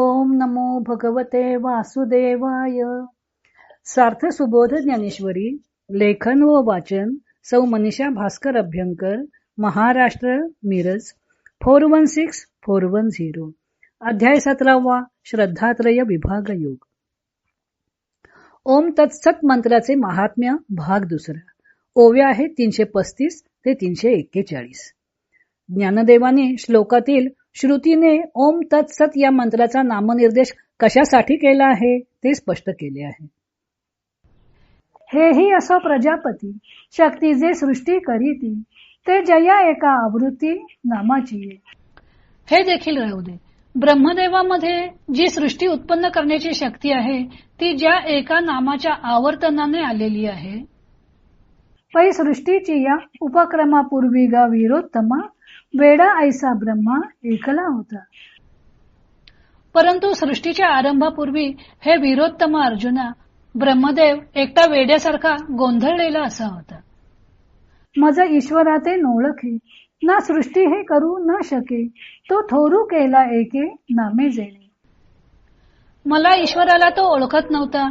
ओम नमो भगवते वासुदेवाय. सार्थ सुबोध ज्ञानेश्वरी लेखन व वाचन सौ Manisha Bhaskar Abhyankar Maharashtra Miraj four one six four one zero. अध्याय सतरावा श्रद्धात्रय विभाग योग. ओम तत्सत मंत्राचे महात्म्य भाग दुसरा. ओव्या आहे तीनशे पस्तीस ते तीनशे एक्केचाळीस. ज्ञानदेवाने श्लोकातील श्रुतीने ओम तत्सत या मंत्राचा नामनिर्देश कशासाठी केला आहे ते स्पष्ट केले आहे. हेही असो प्रजापती शक्ती जे सृष्टी करीती ते जया एका आवृत्ती नामाची हे देखील राहू दे. ब्रह्मदेवामध्ये जी सृष्टी उत्पन्न करण्याची शक्ती आहे ती ज्या एका नामाच्या आवर्तनाने आलेली आहे. पै सृष्टीची या उपक्रमापूर्वी गा विरोत्तमा वेडा ऐसा ब्रह्मा एकला होता. परंतु सृष्टीच्या आरंभापूर्वी हे विरोत्तम अर्जुना ब्रह्मदेव एकटा वेड्यासारखा गोंधळलेला असा होता. मज ईश्वरा ते नोळखे ना सृष्टी हे करू न शके तो थोरू केला एके नामे जेणे. मला ईश्वराला तो ओळखत नव्हता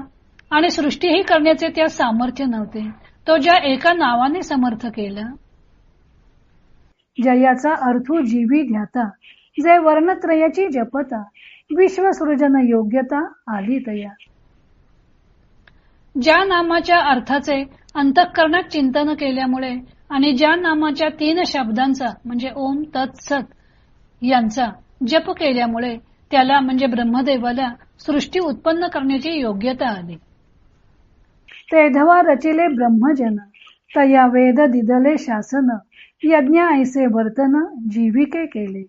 आणि सृष्टीही करण्याचे त्या सामर्थ्य नव्हते. तो ज्या एका नावाने समर्थ केला जयाचा अर्थू जीवी ध्याता जे वर्णत्रयाची जपता. विश्वसृजन योग्यता आली तया. ज्या नामाच्या अर्थाचे अंतःकरणात चिंतन केल्यामुळे आणि ज्या नामाच्या तीन शब्दांचा म्हणजे ओम तत्सत यांचा जप केल्यामुळे त्याला म्हणजे ब्रह्मदेवाला सृष्टी उत्पन्न करण्याची योग्यता आली. तेधवा रचिले ब्रह्मजन तया वेद दिदले शासन यज्ञ ऐसे वर्तन जीविके केले.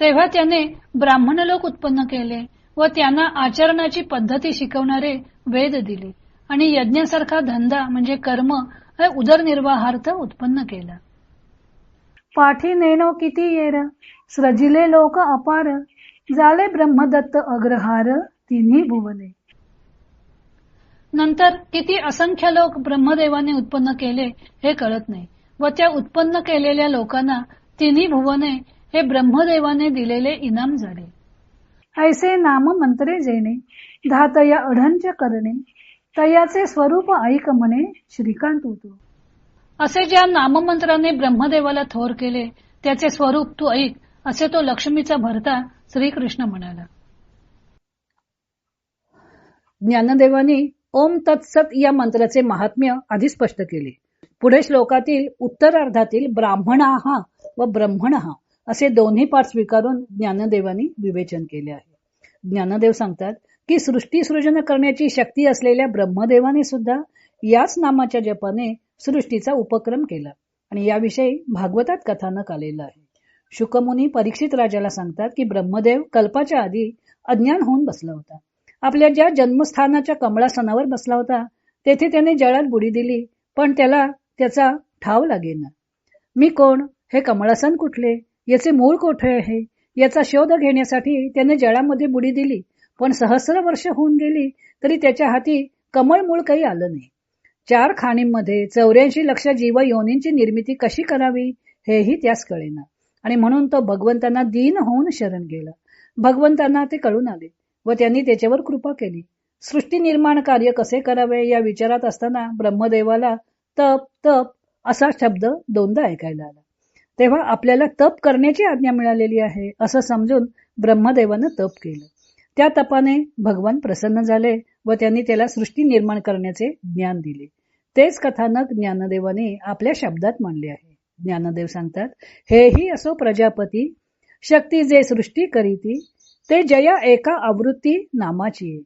तेव्हा त्याने ब्राह्मण लोक उत्पन्न केले व त्यांना आचरणाची पद्धती शिकवणारे वेद दिले आणि यज्ञासारखा धंदा म्हणजे कर्म हे उदरनिर्वाहार्थ उत्पन्न केला. पाठी नेनो किती येर सृजिले लोक अपार झाले ब्रह्मदत्त अग्रहार तिन्ही भुवने. नंतर किती असंख्य लोक ब्रह्मदेवाने उत्पन्न केले हे कळत नाही. व त्या उत्पन्न केलेल्या लोकांना तिन्ही भुवने हे ब्रह्मदेवाने दिलेले इनाम झाले. ऐसे नाम मंत्रे जेणे धातया अढंच करणे तयाचे स्वरूप ऐक म्हणे श्रीकांत होतो. असे ज्या नाममंत्राने ब्रह्मदेवाला थोर केले त्याचे स्वरूप तू ऐक असे तो लक्ष्मीचा भरता श्रीकृष्ण म्हणाला. ज्ञानदेवानी ओम तत्सत या मंत्राचे महात्म्य आधी स्पष्ट केले. पुढे श्लोकातील उत्तरार्धातील ब्राह्मणाहा व ब्रह्मणहा असे दोन्ही पाठ स्वीकारून ज्ञानदेवानी विवेचन केले आहे. ज्ञानदेव सांगतात की सृष्टी सृजन करण्याची शक्ती असलेल्या ब्रह्मदेवाने सुद्धा याच नामाच्या जपाने सृष्टीचा उपक्रम केला आणि याविषयी भागवतात कथानक आलेलं आहे. शुकमुनी परीक्षित राजाला सांगतात की ब्रह्मदेव कल्पाच्या आधी अज्ञान होऊन बसला होता. आपल्या ज्या जन्मस्थानाच्या कमळासनावर बसला होता तेथे त्याने जळात बुडी दिली पण त्याला त्याचा ठाव लागेना. मी कोण? हे कमळासन कुठले? याचे मूळ कोठे आहे? याचा शोध घेण्यासाठी त्याने जळामध्ये बुडी दिली पण सहस्र वर्ष होऊन गेली तरी त्याच्या हाती कमळ मूळ काही आलं नाही. चार खाणींमध्ये चौऱ्याऐंशी लक्ष जीव योनींची निर्मिती कशी करावी हेही त्यास कळेना. आणि म्हणून तो भगवंतांना दीन होऊन शरण गेला. भगवंतांना ते कळून आले. व त्यांनी त्याच्यावर कृपा केली. सृष्टी निर्माण कार्य कसे करावे या विचारात असताना ब्रह्मदेवाला तप तप असा शब्द दोनदा ऐकायला आला. तेव्हा आपल्याला तप करण्याची आज्ञा मिळालेली आहे असं समजून ब्रह्मदेवानं तप केलं. त्या तपाने भगवान प्रसन्न झाले व त्यांनी त्याला सृष्टी निर्माण करण्याचे ज्ञान दिले. तेच कथानक ज्ञानदेवाने आपल्या शब्दात मांडले आहे. ज्ञानदेव सांगतात हेही असो प्रजापती शक्ती जे सृष्टी करीती ते जया एका आवृत्ती नामाची.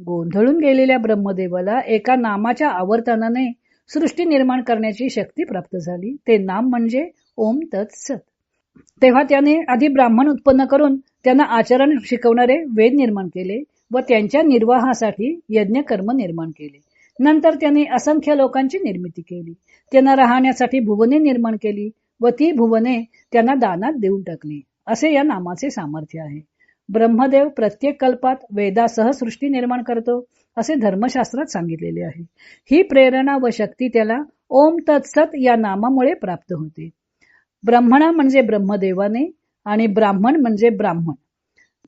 गोंधळून गेलेल्या ब्रह्मदेवाला एका नामाच्या आवर्तनाने सृष्टी निर्माण करण्याची शक्ती प्राप्त झाली. ते नाम म्हणजे ओम तत्सत. तेव्हा त्याने आधी ब्राह्मण उत्पन्न करून त्यांना आचरण शिकवणारे वेद निर्माण केले व त्यांच्या निर्वाहासाठी यज्ञ कर्म निर्माण केले. नंतर त्यांनी असंख्य लोकांची निर्मिती केली. त्यांना राहण्यासाठी भुवने निर्माण केली व ती भुवने त्यांना दानात देऊन टाकली. असे या नामाचे सामर्थ्य आहे. ब्रह्मदेव प्रत्येक कल्पात वेदासह सृष्टी निर्माण करतो असे धर्मशास्त्रात सांगितलेले आहे. ही प्रेरणा व शक्ती त्याला ओम तत्सत या नामामुळे प्राप्त होते. ब्रह्मणा म्हणजे ब्रह्मदेवाने आणि ब्राह्मण म्हणजे ब्राह्मण.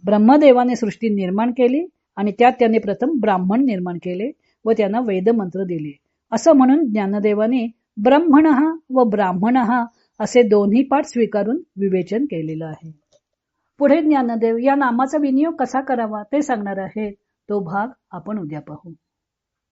ब्रह्मदेवाने सृष्टी निर्माण केली आणि त्यात त्याने प्रथम ब्राह्मण निर्माण केले व त्यांना वेदमंत्र दिले. असं म्हणून ज्ञानदेवाने ब्रह्मण व ब्राह्मण असे दोन्ही पाठ स्वीकारून विवेचन केलेलं आहे. पुढे ज्ञानदेव या नामाचा विनियोग कसा करावा ते सांगणार आहेत तो भाग आपण उद्या पाहू.